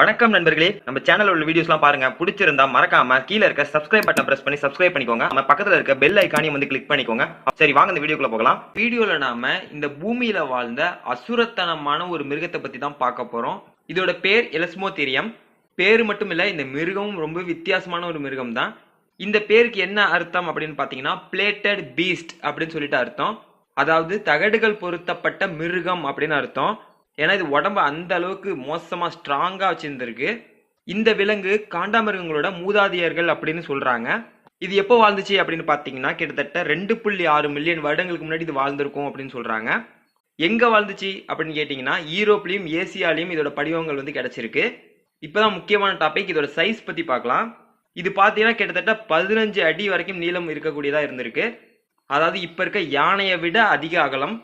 வணக்கம் நண்பர்களே. நம்ம சேனல் உள்ள வீடியோஸ்லாம் பாருங்க. பிடிச்சிருந்தா மறக்காம கீழ இருக்க சப்ஸ்கிரைப் பட்டன் பிரஸ் பண்ணி சப்ஸ்கிரைப் பண்ணிக்கோங்க. நம்ம பக்கத்துல இருக்க பெல் ஐக்கானையும் வந்து கிளிக் பண்ணிக்கோங்க. சரி வாங்க இந்த வீடியோக்குள்ள போகலாம். வீடியோல நாம இந்த பூமியில வாழ்ந்த அசுரத்தனமான ஒரு மிருகத்தை பத்தி தான் பார்க்க போறோம். இதோட பேர் எலஸ்மோதீரியம் பேர் மட்டும் இல்ல இந்த மிருகமும் ரொம்ப வித்தியாசமான ஒரு மிருகம் தான். இந்த பேருக்கு என்ன அர்த்தம் அப்படின்னு பாத்தீங்கன்னா பிளேட்டட் பீஸ்ட் அப்படின்னு சொல்லிட்டு அர்த்தம். அதாவது தகடுகள் பொருத்தப்பட்ட மிருகம் அப்படின்னு அர்த்தம். ஏன்னா இது உடம்ப அந்த அளவுக்கு மோசமா ஸ்ட்ராங்கா வச்சிருந்திருக்கு. இந்த விலங்கு காண்டாமிருகங்களோட மூதாதையர்கள் அப்படின்னு சொல்றாங்க. இது எப்போ வாழ்ந்துச்சு அப்படின்னு பார்த்தீங்கன்னா கிட்டத்தட்ட ரெண்டு புள்ளி ஆறு மில்லியன் வருடங்களுக்கு முன்னாடி இது வாழ்ந்திருக்கும் அப்படின்னு சொல்றாங்க. எங்க வாழ்ந்துச்சு அப்படின்னு கேட்டீங்கன்னா யூரோப்லயும் ஏசியாலையும் இதோட படிவங்கள் வந்து கிடைச்சிருக்கு. இப்போதான் முக்கியமான டாபிக் இதோட சைஸ் பத்தி பார்க்கலாம். இது பார்த்தீங்கன்னா கிட்டத்தட்ட பதினஞ்சு அடி வரைக்கும் நீளம் இருக்கக்கூடியதா இருந்திருக்கு. அதாவது இப்போ இருக்க யானையை விட அதிக அகலம்.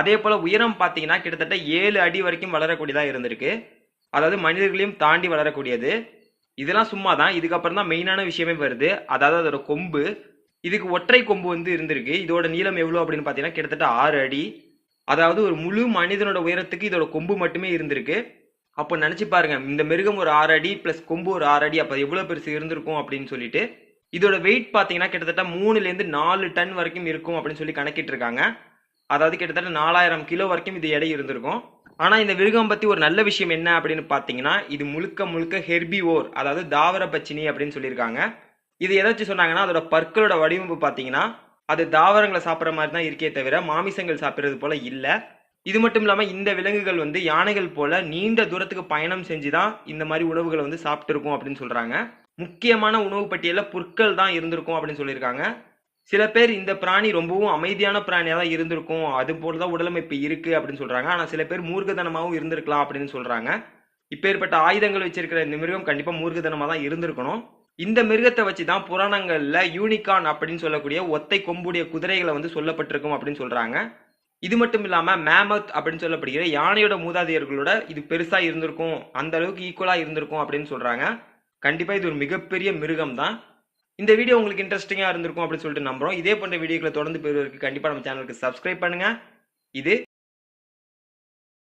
அதே போல் உயரம் பார்த்தீங்கன்னா கிட்டத்தட்ட ஏழு அடி வரைக்கும் வளரக்கூடியதாக இருந்திருக்கு. அதாவது மனிதர்களையும் தாண்டி வளரக்கூடியது. இதெல்லாம் சும்மா தான் இதுக்கப்புறம் தான் மெயினான விஷயமே வருது. அதாவது அதோட கொம்பு இதுக்கு ஒற்றை கொம்பு வந்து இருந்திருக்கு. இதோட நீளம் எவ்வளோ அப்படின்னு பார்த்தீங்கன்னா கிட்டத்தட்ட ஆறு அடி. அதாவது ஒரு முழு மனிதனோட உயரத்துக்கு இதோட கொம்பு மட்டுமே இருந்திருக்கு. அப்போ நினச்சி பாருங்க. இந்த மிருகம் ஒரு ஆறு அடி ப்ளஸ் கொம்பு ஒரு ஆறு அடி. அப்போ எவ்வளோ பெருசு இருந்திருக்கும் அப்படின்னு சொல்லிட்டு. இதோட வெயிட் பார்த்தீங்கன்னா கிட்டத்தட்ட மூணுலேருந்து நாலு டன் வரைக்கும் இருக்கும் அப்படின்னு சொல்லி கணக்கிட்டு இருக்காங்க அதாவது கிட்டத்தட்ட நாலாயிரம் கிலோ வரைக்கும் இது எடை இருந்திருக்கும். ஆனால் இந்த விருகம் பற்றி ஒரு நல்ல விஷயம் என்ன அப்படின்னு பார்த்தீங்கன்னா இது முழுக்க முழுக்க ஹெர்பி ஓர் அதாவது தாவர பச்சினி அப்படின்னு சொல்லியிருக்காங்க. இது எதை வச்சு சொன்னாங்கன்னா அதோட பற்களோட வடிவமைப்பு பார்த்தீங்கன்னா அது தாவரங்களை சாப்பிட்ற மாதிரி தான் இருக்கே தவிர மாமிசங்கள் சாப்பிட்றது போல இல்லை. இது மட்டும் இல்லாமல் இந்த விலங்குகள் வந்து யானைகள் போல நீண்ட தூரத்துக்கு பயணம் செஞ்சு தான் இந்த மாதிரி உணவுகளை வந்து சாப்பிட்டுருக்கும் அப்படின்னு சொல்கிறாங்க முக்கியமான உணவு பட்டியலில் புற்கள் தான் இருந்திருக்கும் அப்படின்னு சொல்லியிருக்காங்க. சில பேர் இந்த பிராணி ரொம்பவும் அமைதியான பிராணியாக தான் இருந்திருக்கும். அது போலதான் உடலமைப்பு இருக்கு அப்படின்னு சொல்றாங்க. ஆனா சில பேர் மூர்க்கதனமாவும் இருந்திருக்கலாம் அப்படின்னு சொல்றாங்க. இப்பேற்பட்ட ஆயுதங்கள் வச்சிருக்கிற இந்த மிருகம் கண்டிப்பா மூர்க்கதனமா தான் இருந்திருக்கணும். இந்த மிருகத்தை வச்சு தான் புராணங்கள்ல யூனிகான் அப்படின்னு சொல்லக்கூடிய ஒத்தை கொம்புடைய குதிரைகளை வந்து சொல்லப்பட்டிருக்கும் அப்படின்னு சொல்றாங்க. இது மட்டும் இல்லாம மேமத் அப்படின்னு சொல்லப்படுகிற யானையோட மூதாதையர்களோட இது பெருசா இருந்திருக்கும். அந்த அளவுக்கு ஈக்குவலா இருந்திருக்கும் அப்படின்னு சொல்றாங்க. கண்டிப்பா இது ஒரு மிகப்பெரிய மிருகம் தான் இந்த வீடியோ உங்களுக்கு இன்ட்ரெஸ்டிங்காக இருந்திருக்கும் அப்படின்னு சொல்லிட்டு நம்புறோம். இதே போன்ற வீடியோக்களை தொடர்ந்து பெறுவதற்கு கண்டிப்பாக நம்ம சேனலுக்கு சப்ஸ்கிரைப் பண்ணுங்கள் இது